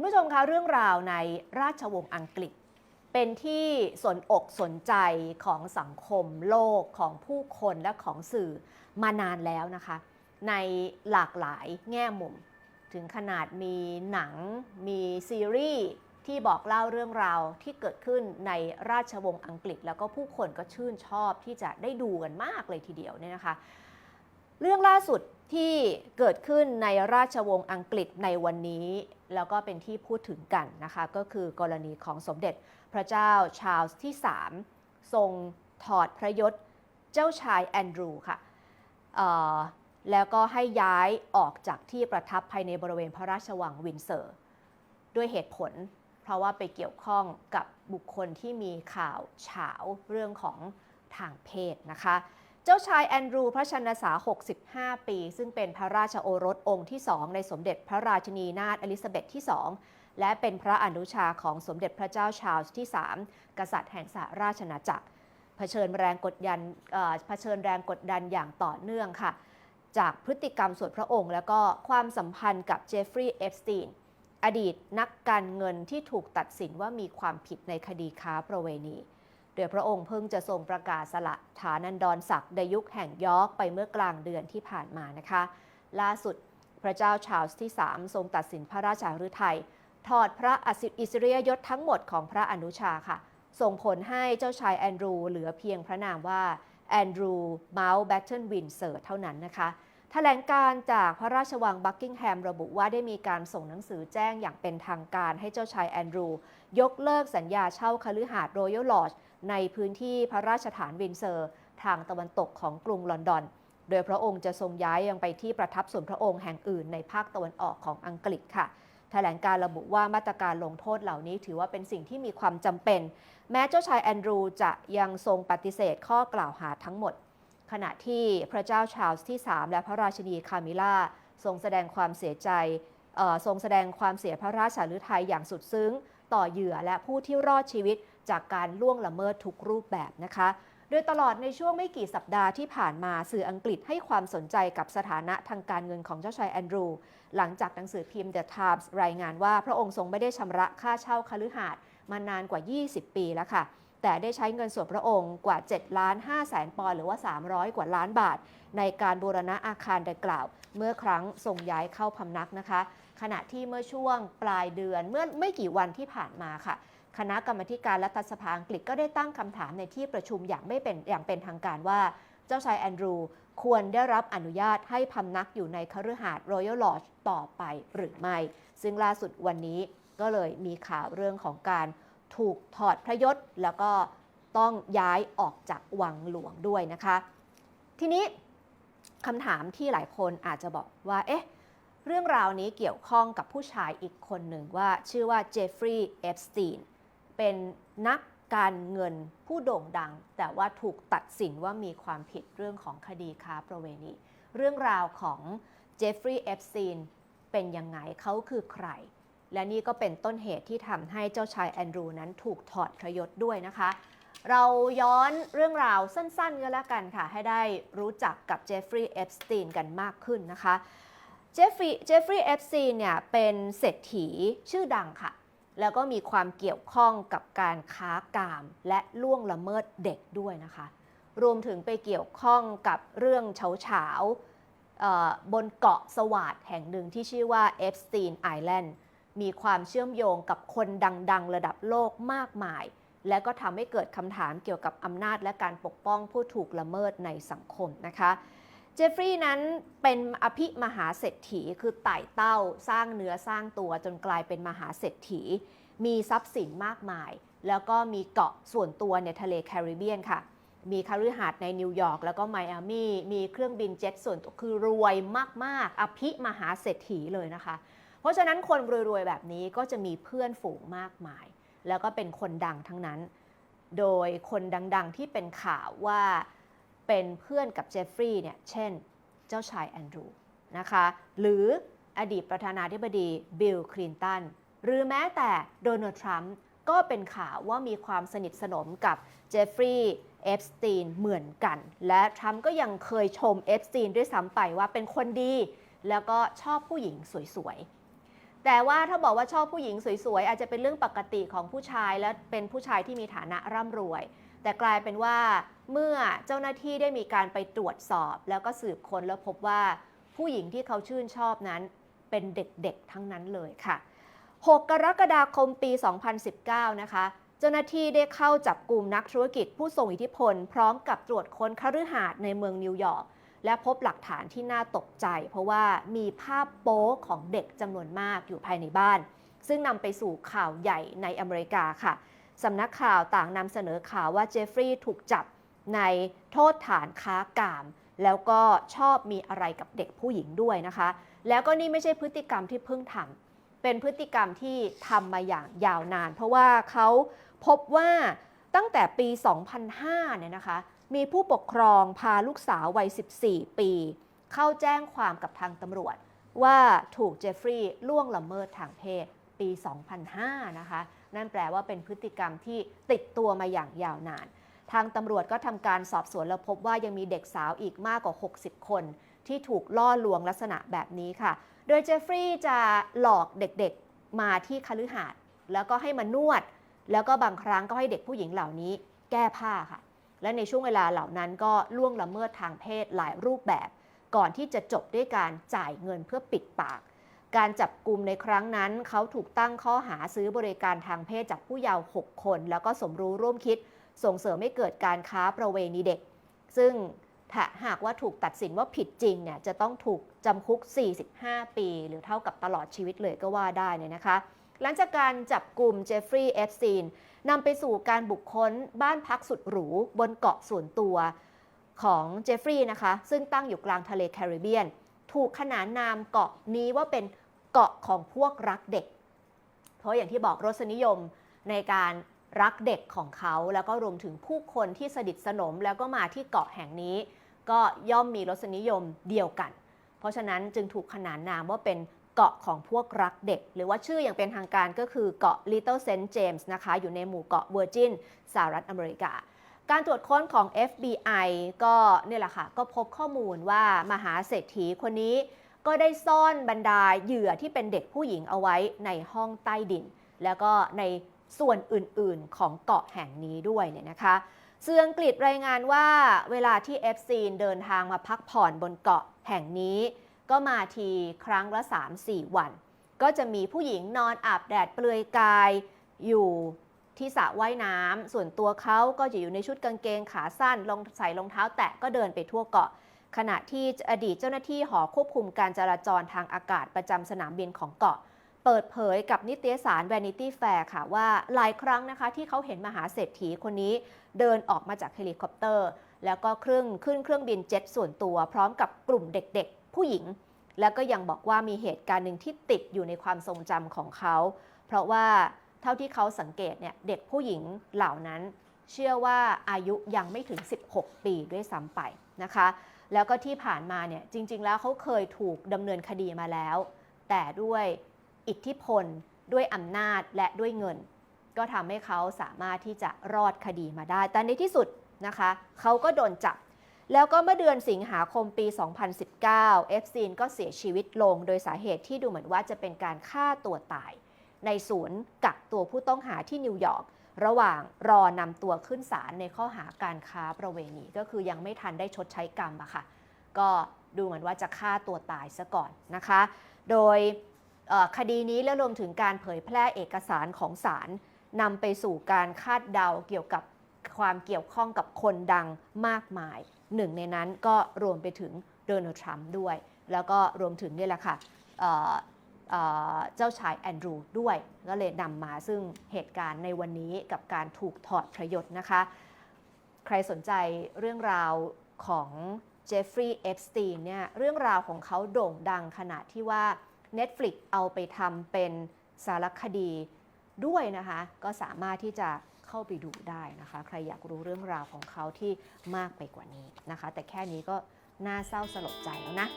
คุณผู้ชมคะเรื่องราวในราชวงศ์อังกฤษ เป็นที่สนอกสนใจของสังคมโลกของผู้คนและของสื่อมานานแล้วนะคะ ในหลากหลายแง่มุม ถึงขนาดมีหนังมีซีรีส์ที่บอกเล่าเรื่องราวที่เกิดขึ้นในราชวงศ์อังกฤษ แล้วก็ผู้คนก็ชื่นชอบที่จะได้ดูกันมากเลยทีเดียวเนี่ยนะคะ เรื่องล่าสุด ที่เกิดขึ้นในราชวงศ์อังกฤษในวันนี้ แล้วก็เป็นที่พูดถึงกันนะคะ ก็คือกรณีของสมเด็จพระเจ้าชาร์ลส์ที่ 3 ทรงถอดพระยศเจ้าชายแอนดรูค่ะแล้วก็ให้ย้ายออกจากที่ประทับภายในบริเวณพระราชวังวินเซอร์ ด้วยเหตุผล เพราะว่าไปเกี่ยวข้องกับบุคคลที่มีข่าวเฉาเรื่องของทางเพศนะคะ เจ้าชายแอนดรูพระชนษา 65 ปี ซึ่งเป็นพระราชโอรสองค์ที่2ในสมเด็จพระราชินีนาถอลิซาเบธที่2และเป็นพระอนุชาของสมเด็จพระเจ้าชาร์ลส์ที่ 3 กษัตริย์แห่งสหราชอาจักรเผชิญแรงกดดันเอ่อเผชิญแรงกดดันอย่างต่อเนื่องค่ะ จากพฤติกรรมส่วนพระองค์ แล้วก็ความสัมพันธ์กับเจฟฟรีย์เอฟสตีน อดีตนักการเงินที่ถูกตัดสินว่ามีความผิดในคดีค้าประเวณี โดยพระองค์เพิ่งจะทรงประกาศสละฐานันดรศักดิ์ในยุคแห่งยอร์กไปเมื่อกลางเดือนที่ผ่านมานะคะ ล่าสุดพระเจ้าชาร์ลส์ที่ 3 ทรงตัดสินพระราชาฤทัยถอดพระอิสริยยศทั้งหมดของพระอนุชาค่ะ ส่งผลให้เจ้าชายแอนดรูเหลือเพียงพระนามว่าแอนดรูเมาส์แบตเทิลวินเซอร์เท่านั้นนะคะแถลงการจากพระราชวังบักกิงแฮมระบุว่าได้มีการส่งหนังสือแจ้งอย่างเป็นทางการให้เจ้าชายแอนดรูยกเลิกสัญญาเช่าคฤหาสน์รอยัลลอจ ในพื้นที่พระราชฐานวินเซอร์ ทางตะวันตกของกรุงลอนดอน โดยพระองค์จะทรงย้ายยังไปที่ประทับส่วนพระองค์แห่งอื่นในภาคตะวันออกของอังกฤษค่ะแถลงการระบุว่ามาตรการลงโทษเหล่านี้ถือว่าเป็นสิ่งที่มีความจำเป็น แม้เจ้าชายแอนดรูจะยังทรงปฏิเสธข้อกล่าวหาทั้งหมด ขณะที่พระเจ้าชาร์ลส์ที่ 3 และพระราชินีคามิล่าทรงแสดงความเสียใจทรงแสดงความเสียพระราชาฤทัยอย่างสุดซึ้ง ต่อเหยื่อและผู้ที่รอดชีวิต จากการล่วงละเมิดทุกรูปแบบนะคะ โดยตลอดในช่วงไม่กี่สัปดาห์ที่ผ่านมาสื่ออังกฤษให้ความสนใจกับสถานะทางการเงินของเจ้าชายแอนดรู หลังจากหนังสือพิมพ์ The Times รายงานว่าพระองค์ทรงไม่ได้ชำระค่าเช่าคฤหาสน์มานานกว่า 20 ปีแล้วค่ะแต่ได้ใช้เงินส่วนพระองค์กว่า7ล้าน5แสนปอนด์หรือว่า 300 กว่าล้านบาท ในการบูรณะอาคารดังกล่าว เมื่อครั้งทรงย้ายเข้าพำนักนะคะ ขณะที่เมื่อช่วงปลายเดือนเมื่อไม่กี่วันที่ผ่านมาค่ะ คณะกรรมการรัฐสภาอังกฤษก็ได้ตั้งคำถามในที่ประชุมอย่างไม่เป็นอย่างเป็นทางการว่า เจ้าชายแอนดรูควรได้รับอนุญาตให้พำนักอยู่ในคฤหาสน์รอยัลลอจต่อไปหรือไม่ ซึ่งล่าสุดวันนี้ก็เลยมีข่าวเรื่องของการถูกถอดพระยศแล้วก็ต้องย้ายออกจากวังหลวงด้วยนะคะ ทีนี้คำถามที่หลายคนอาจจะบอกว่า เอ๊ะ เรื่องราวนี้เกี่ยวข้องกับผู้ชายอีกคนหนึ่งว่าชื่อว่าเจฟฟรีย์ เอฟสตีน เป็นนักการเงินผู้โด่งดัง แต่ว่าถูกตัดสินว่ามีความผิดเรื่องของคดีค้าประเวณี เรื่องราวของเจฟฟรีย์เอฟสตีนเป็นยังไงเขาคือใคร และนี่ก็เป็นต้นเหตุที่ทำให้เจ้าชายแอนดรูนั้นถูกถอดพระยศด้วยนะคะ เราย้อนเรื่องราวสั้นๆก็แล้วกันค่ะ ให้ได้รู้จักกับเจฟฟรีย์เอฟสตีนกันมากขึ้นนะคะ เจฟฟรีย์เจฟฟรีย์เอฟซีเนี่ยเป็นเศรษฐีชื่อดังค่ะ แล้วก็มีความเกี่ยวข้องกับการค้ากาม และล่วงละเมิดเด็กด้วยนะคะ รวมถึงไปเกี่ยวข้องกับเรื่องเฉาเฉาบนเกาะสวาดแห่งหนึ่งที่ชื่อว่าเอฟสตีนไอแลนด์มีความเชื่อมโยงกับคนดัง ๆ ระดับโลกมากมาย และก็ทำให้เกิดคำถามเกี่ยวกับอำนาจและการปกป้องผู้ถูกละเมิดในสังคมนะคะ จฟฟรีย์นั้นเป็นอภิมหาเศรษฐีคือไต่เต้าสร้างเนื้อสร้างตัวจนกลายเป็นมหาเศรษฐี มีทรัพย์สินมากมาย แล้วก็มีเกาะส่วนตัวในทะเลแคริบเบียนค่ะ มีคฤหาสน์ในนิวยอร์กแล้วก็ไมอามีมีเครื่องบินเจ็ตส่วนตัวคือรวยมากๆ อภิมหาเศรษฐีเลยนะคะ เพราะฉะนั้นคนรวยๆแบบนี้ก็จะมีเพื่อนฝูงมากมาย แล้วก็เป็นคนดังทั้งนั้น โดยคนดังๆที่เป็นข่าวว่า เป็นเพื่อนกับเจฟฟรีย์เนี่ย เช่น เจ้าชายแอนดรูนะคะ หรืออดีตประธานาธิบดีบิลคลินตัน หรือแม้แต่โดนัลด์ทรัมป์ก็เป็นข่าวว่ามีความสนิทสนมกับเจฟฟรีย์เอฟสตีนเหมือนกัน และทรัมป์ก็ยังเคยชมเอฟสตีนด้วยซ้ำไปว่าเป็นคนดี แล้วก็ชอบผู้หญิงสวยๆ แต่ว่าถ้าบอกว่าชอบผู้หญิงสวยๆ อาจจะเป็นเรื่องปกติของผู้ชายและเป็นผู้ชายที่มีฐานะร่ำรวย แต่กลายเป็นว่าเมื่อเจ้าหน้าที่ได้มีการไปตรวจสอบ แล้วก็สืบค้นแล้วพบว่าผู้หญิงที่เขาชื่นชอบนั้นเป็นเด็กๆทั้งนั้นเลยค่ะ 6 กรกฎาคมปี 2019 นะคะ เจ้าหน้าที่ได้เข้าจับกลุ่มนักธุรกิจผู้ทรงอิทธิพล พร้อมกับตรวจค้นคฤหาสน์ในเมืองนิวยอร์กและพบหลักฐานที่น่าตกใจ เพราะว่ามีภาพโป๊ของเด็กจำนวนมากอยู่ภายในบ้าน ซึ่งนำไปสู่ข่าวใหญ่ในอเมริกาค่ะ สำนักข่าวต่างนำเสนอข่าวว่าเจฟฟรีย์ถูกจับในโทษฐานค้ากาม แล้วก็ชอบมีอะไรกับเด็กผู้หญิงด้วยนะคะ แล้วก็นี่ไม่ใช่พฤติกรรมที่เพิ่งทำเป็นพฤติกรรมที่ทำมาอย่างยาวนาน เพราะว่าเขาพบว่าตั้งแต่ปี 2005 เนี่ยนะคะ มีผู้ปกครองพาลูกสาววัย 14 ปี เข้าแจ้งความกับทางตำรวจ ว่าถูกเจฟฟรีย์ล่วงละเมิดทางเพศปี 2005 นะคะ นั่นแปลว่าเป็นพฤติกรรมที่ติดตัวมาอย่างยาวนาน ทางตำรวจก็ทำการสอบสวนแล้วพบว่ายังมีเด็กสาวอีกมากกว่า 60 คน ที่ถูกล่อลวงลักษณะแบบนี้ค่ะ โดยเจฟฟรีย์จะหลอกเด็กๆมาที่คฤหาสน์แล้วก็ให้มานวด แล้วก็บางครั้งก็ให้เด็กผู้หญิงเหล่านี้แก้ผ้าค่ะ และในช่วงเวลาเหล่านั้นก็ล่วงละเมิดทางเพศหลายรูปแบบ ก่อนที่จะจบด้วยการจ่ายเงินเพื่อปิดปาก การจับกลุ่มในครั้งนั้น เขาถูกตั้งข้อหาซื้อบริการทางเพศจากผู้เยาว์6คน แล้วก็สมรู้ร่วมคิด ส่งเสริมให้เกิดการค้าประเวณีเด็ก ซึ่งถ้าหากว่าถูกตัดสินว่าผิดจริงเนี่ยจะต้องถูกจำคุก 45 ปี หรือเท่ากับตลอดชีวิตเลยก็ว่าได้เนี่ยนะคะ หลังจากการจับกลุ่มเจฟฟรีย์เอฟซีนนำไปสู่การบุกค้นบ้านพักสุดหรูบนเกาะส่วนตัวของเจฟฟรีย์นะคะ ซึ่งตั้งอยู่กลางทะเลแคริบเบียน ถูกขนานนามเกาะนี้ว่าเป็น เกาะของพวกรักเด็ก เพราะอย่างที่บอกรสนิยมในการรักเด็กของเขาแล้วก็รวมถึงผู้คนที่สนิทสนมแล้วก็มาที่เกาะแห่งนี้ ก็ย่อมมีรสนิยมเดียวกัน เพราะฉะนั้นจึงถูกขนานนามว่าเป็นเกาะของพวกรักเด็ก หรือว่าชื่ออย่างเป็นทางการก็คือเกาะ Little Saint James นะคะ อยู่ในหมู่เกาะเวอร์จินสหรัฐอเมริกา การตรวจค้นของ FBI ก็เนี่ยแหละค่ะ ก็พบข้อมูลว่ามหาเศรษฐีคนนี้ ก็ได้ซ่อนบรรดาเหยื่อที่เป็นเด็กผู้หญิงเอาไว้ในห้องใต้ดิน แล้วก็ในส่วนอื่นๆของเกาะแห่งนี้ด้วยเนี่ยนะคะเสื่ออังกฤษรายงานว่าเวลาที่เอฟซีนเดินทางมาพักผ่อนบนเกาะแห่งนี้ ก็มาทีครั้งละ 3-4 วัน ก็จะมีผู้หญิงนอนอาบแดดเปลือยกายอยู่ที่สระว่ายน้ำส่วนตัวเขาก็จะอยู่ในชุดกางเกงขาสั้นลงใส่รองเท้าแตะก็เดินไปทั่วเกาะ ขณะที่อดีตเจ้าหน้าที่หอควบคุมการจราจรทางอากาศประจำสนามบินของเกาะ เปิดเผยกับนิตยสาร Vanity Fair ค่ะว่าหลายครั้งนะคะที่เขาเห็นมหาเศรษฐีคนนี้เดินออกมาจากเฮลิคอปเตอร์ แล้วก็เครื่องขึ้นเครื่องบินเจ็ตส่วนตัว พร้อมกับกลุ่มเด็กๆ ผู้หญิง แล้วก็ยังบอกว่ามีเหตุการณ์หนึ่งที่ติดอยู่ในความทรงจำของเขา เพราะว่าเท่าที่เขาสังเกตเนี่ยเด็กผู้หญิงเหล่านั้น เชื่อว่าอายุยังไม่ถึง 16 ปีด้วยซ้ำไปนะคะ แล้วก็ที่ผ่านมาเนี่ยจริง ๆ แล้วเขาเคยถูกดำเนินคดีมาแล้ว แต่ด้วยอิทธิพล ด้วยอำนาจและด้วยเงิน ก็ทำให้เขาสามารถที่จะรอดคดีมาได้ แต่ในที่สุดนะคะเขาก็โดนจับ แล้วก็เมื่อเดือนสิงหาคมปี 2019เอฟซีนก็เสียชีวิตลง โดยสาเหตุที่ดูเหมือนว่าจะเป็นการฆ่าตัวตาย ในศูนย์กักตัวผู้ต้องหาที่นิวยอร์ก ระหว่างรอนำตัวขึ้นศาลในข้อหาการค้าประเวณีก็คือยังไม่ทันได้ชดใช้กรรมอะค่ะ ก็ดูเหมือนว่าจะฆ่าตัวตายซะก่อนนะคะ โดยคดีนี้และรวมถึงการเผยแพร่เอกสารของศาลนำไปสู่การคาดเดาเกี่ยวกับความเกี่ยวข้องกับคนดังมากมาย หนึ่งในนั้นก็รวมไปถึงโดนัลด์ทรัมป์ด้วย แล้วก็รวมถึงนี่แหละค่ะ เจ้าชายแอนดรูด้วย ก็เลยนำมาซึ่งเหตุการณ์ในวันนี้กับการถูกถอดพระยศนะคะ ใครสนใจเรื่องราวของเจฟฟรีย์เอฟสตีนเนี่ยเรื่องราวของเขาโด่งดังขนาดที่ว่า Netflix เอาไปทำเป็นสารคดีด้วยนะคะ ก็สามารถที่จะเข้าไปดูได้นะคะ ใครอยากรู้เรื่องราวของเขาที่มากไปกว่านี้นะคะ แต่แค่นี้ก็น่าเศร้าสลดใจแล้วนะ